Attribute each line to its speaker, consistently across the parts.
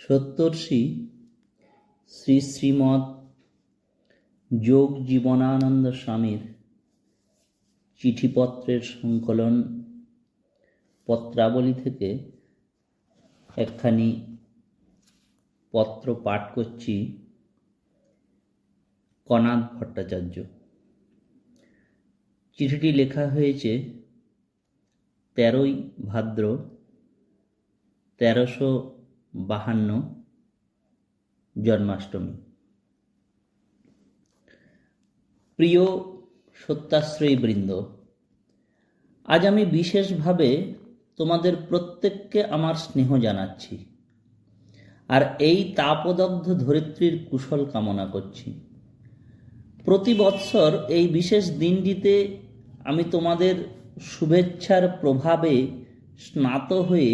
Speaker 1: সত্তর্ষি শ্রী শ্রীমৎ যোগ জীবনানন্দ স্বামীর চিঠিপত্রের সংকলন পত্রাবলী থেকে একখানি পত্র পাঠ করছি কনাদ ভট্টাচার্য। চিঠিটি লেখা হয়েছে তেরোই ভাদ্র তেরোশো বাহান্ন জন্মাষ্টমী। প্রিয় সত্যাশ্রয়ী বৃন্দ, আজ আমি বিশেষভাবে তোমাদের প্রত্যেককে আমার স্নেহ জানাচ্ছি আর এই তাপদগ্ধ ধরিত্রীর কুশল কামনা করছি। প্রতি বৎসর এই বিশেষ দিনটিতে আমি তোমাদের শুভেচ্ছার প্রভাবে স্নাত হয়ে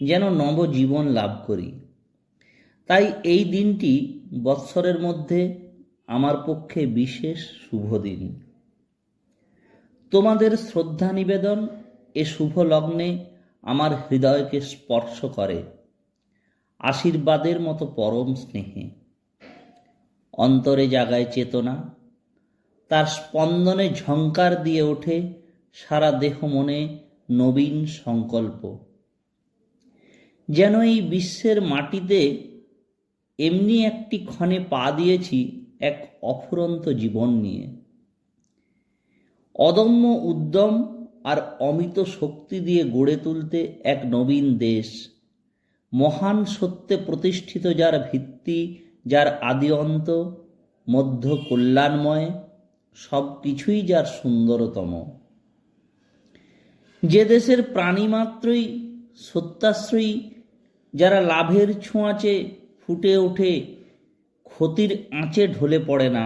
Speaker 1: যেন নবজীবন লাভ করি। তাই এই দিনটি বৎসরের মধ্যে আমার পক্ষে বিশেষ শুভ দিন। তোমাদের শ্রদ্ধা নিবেদন এ শুভ লগ্নে আমার হৃদয়কে স্পর্শ করে, আশীর্বাদের মতো পরম স্নেহে। অন্তরে জাগায় চেতনা, তার স্পন্দনে ঝঙ্কার দিয়ে ওঠে সারা দেহ মনে নবীন সংকল্প। যেন এই বিশ্বের মাটিতে এমনি একটি ক্ষণে পা দিয়েছি এক অফুরন্ত জীবন নিয়ে। অদম্য উদ্যম আর অমিত শক্তি দিয়ে গড়ে তুলতে এক নবীন দেশ, মহান সত্যে প্রতিষ্ঠিত যার ভিত্তি, যার আদি অন্ত, মধ্য কল্যাণময় সব কিছুই যার সুন্দরতম। যে দেশের প্রাণী মাত্রই সত্যাশ্রয়ী যারা লাভের ছোঁয়াচে ফুটে ওঠে, ক্ষতির আঁচে ঢলে পড়ে না।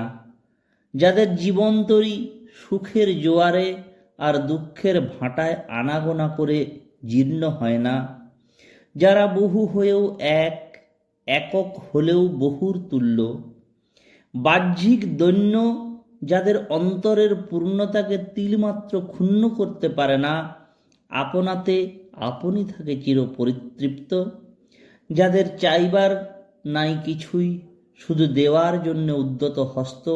Speaker 1: যাদের জীবন্তরী সুখের জোয়ারে আর দুঃখের ভাঁটায় আনাগোনা করে জীর্ণ হয় না। যারা বহু হয়েও এক, একক হলেও বহুর তুল্য। বাহ্যিক দৈন্য যাদের অন্তরের পূর্ণতাকে তিলমাত্র ক্ষুণ্ণ করতে পারে না, আপনাতে আপনি থাকে চির পরিতৃপ্ত যাদের চাইবার নাই কিছুই, শুধু দেওয়ার জন্য উদ্যত হস্ত,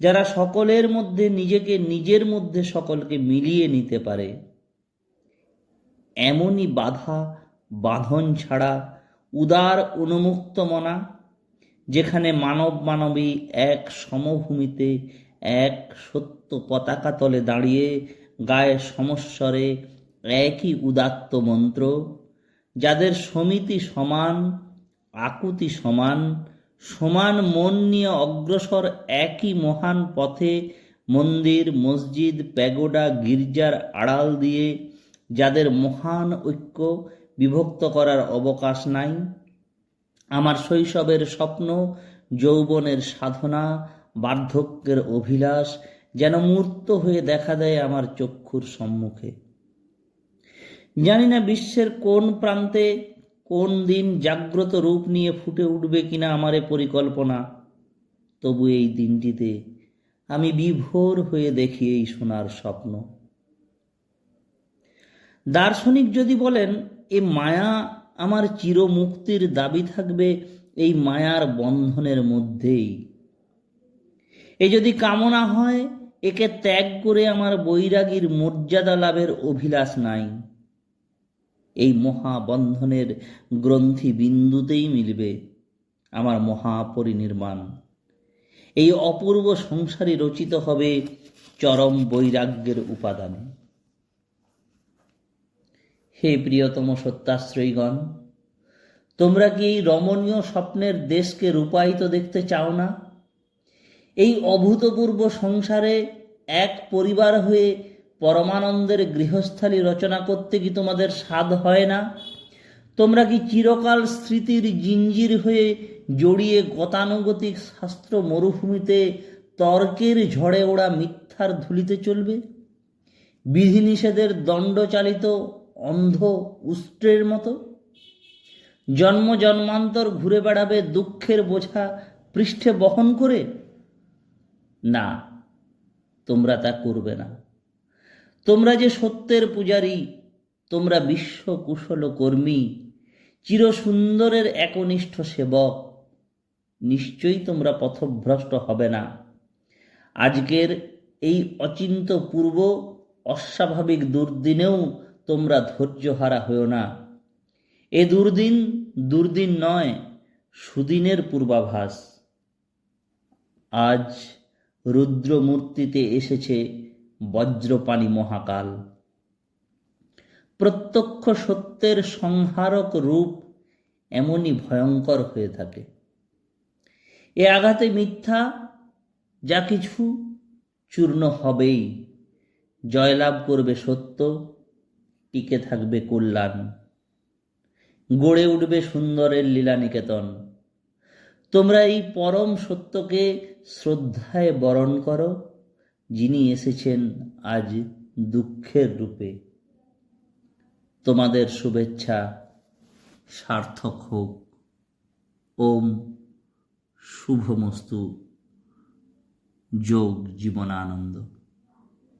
Speaker 1: যারা সকলের মধ্যে নিজেকে নিজের মধ্যে সকলকে মিলিয়ে নিতে পারে। এমনই বাধা, বাঁধন ছাড়া উদার উন্মুক্ত মনা যেখানে মানব মানবী এক সমভূমিতে এক সত্য পতাকা তলে দাঁড়িয়ে গায়ে সমস্বরে একই উদাত্ত মন্ত্র যাদের সমিতি সমান, আকুতি সমান সমান মন নিয়ে অগ্রসর একই মহান পথে মন্দির, মসজিদ, প্যাগোডা, গির্জার আড়াল দিয়ে যাদের মহান ঐক্য বিভক্ত করার অবকাশ নাই, আমার শৈশবের স্বপ্ন, যৌবনের সাধনা, বার্ধক্যের অভিলাষ যেন মূর্ত হয়ে দেখা দেয় আমার চক্ষুর সম্মুখে। জানি না বিশ্বের কোন প্রান্তে কোন দিন জাগ্রত রূপ নিয়ে ফুটে উঠবে কিনা আমার পরিকল্পনা। তবু এই দিনটিতে আমি বিভোর হয়ে দেখি এই সোনার স্বপ্ন। দার্শনিক যদি বলেন, এ মায়া আমার চিরমুক্তির দাবি থাকবে এই মায়ার বন্ধনের মধ্যেই। এ যদি কামনা হয়, একে ত্যাগ করে আমার বৈরাগীর মর্যাদা লাভের অভিলাষ নাই। এই মহাবন্ধনের গ্রন্থি বিন্দুতেই মিলবে আমার মহাপরিনির্মাণ। এই অপূর্ব সংসারে রচিত হবে চরম বৈরাগ্যের উপাদানে। হে প্রিয়তম সত্যাশ্রয়ীগণ, তোমরা কি এই রমণীয় স্বপ্নের দেশকে রূপায়িত দেখতে চাও না? এই অভূতপূর্ব সংসারে এক পরিবার হয়ে পরমানন্দের গৃহস্থালী রচনা করতে কি তোমাদের স্বাদ হয় না? তোমরা কি চিরকাল স্মৃতির জিঞ্জির হয়ে জড়িয়ে গতানুগতিক শাস্ত্র মরুভূমিতে তর্কের ঝড়ে ওড়া মিথ্যার ধুলিতে চলবে? বিধিনিষেধের দণ্ডচালিত অন্ধ উষ্ট্রের মতো? জন্ম জন্মান্তর ঘুরে বেড়াবে দুঃখের বোঝা পৃষ্ঠে বহন করে? না, তোমরা তা করবে না। তোমরা যে সত্যের পূজারী, তোমরা বিশ্বকুশল কর্মী, চিরসুন্দরের একনিষ্ঠ সেবক, নিশ্চয়ই তোমরা পথভ্রষ্ট হবে না। আজকের এই অচিন্ত পূর্ব অস্বাভাবিক দুর্দিনেও তোমরা ধৈর্যহারা হও না। এ দুর্দিন দুর্দিন নয়, সুদিনের পূর্বাভাস। আজ রুদ্রমূর্তিতে এসেছে বজ্রপাণি মহাকাল। প্রত্যক্ষ সত্যের সংহারক রূপ এমনই ভয়ঙ্কর হয়ে থাকে। এ আঘাতে মিথ্যা যা কিছু চূর্ণ হবেই। জয়লাভ করবে সত্য, টিকে থাকবে কল্যাণ। গড়ে উঠবে সুন্দরের লীলানিকেতন। তোমরা এই পরম সত্যকে শ্রদ্ধায় বরণ করো। যিনি এসেছেন আজ দুঃখের রূপে। তোমাদের শুভেচ্ছা সার্থক হোক। ওম শুভমস্তু। যোগ জীবনানন্দ।